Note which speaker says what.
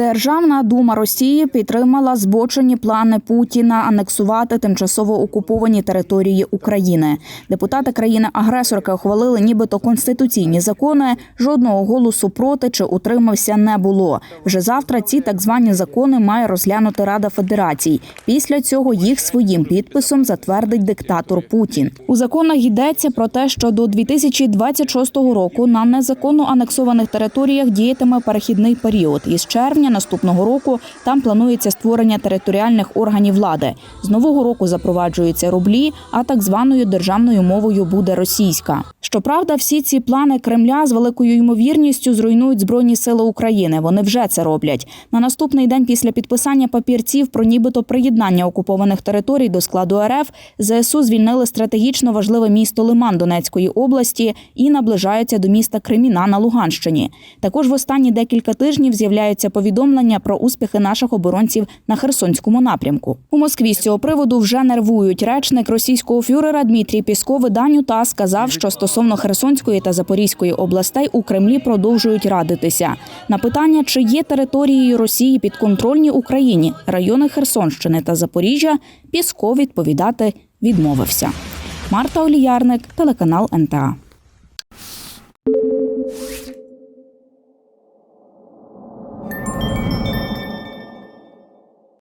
Speaker 1: Державна дума Росії підтримала збочені плани Путіна анексувати тимчасово окуповані території України. Депутати країни-агресорки ухвалили нібито конституційні закони. Жодного голосу проти чи утримався не було. Вже завтра ці так звані закони має розглянути Рада Федерацій. Після цього їх своїм підписом затвердить диктатор Путін. У законах йдеться про те, що до 2026 року на незаконно анексованих територіях діятиме перехідний період. Із червня наступного року там планується створення територіальних органів влади. З нового року запроваджуються рублі, а так званою державною мовою буде російська. Щоправда, всі ці плани Кремля з великою ймовірністю зруйнують збройні сили України. Вони вже це роблять. На наступний день після підписання папірців про нібито приєднання окупованих територій до складу РФ ЗСУ звільнили стратегічно важливе місто Лиман Донецької області і наближаються до міста Креміна на Луганщині. Також в останні декілька тижнів з'являються повідомлення про успіхи наших оборонців на Херсонському напрямку. У Москві з цього приводу вже нервують. Речник російського фюрера Дмитрій Пісков виданню та сказав, що стосовно Херсонської та Запорізької областей у Кремлі продовжують радитися. На питання, чи є територією Росії підконтрольні Україні райони Херсонщини та Запоріжжя, Пісков відповідати відмовився. Марта Оліярник, телеканал НТА.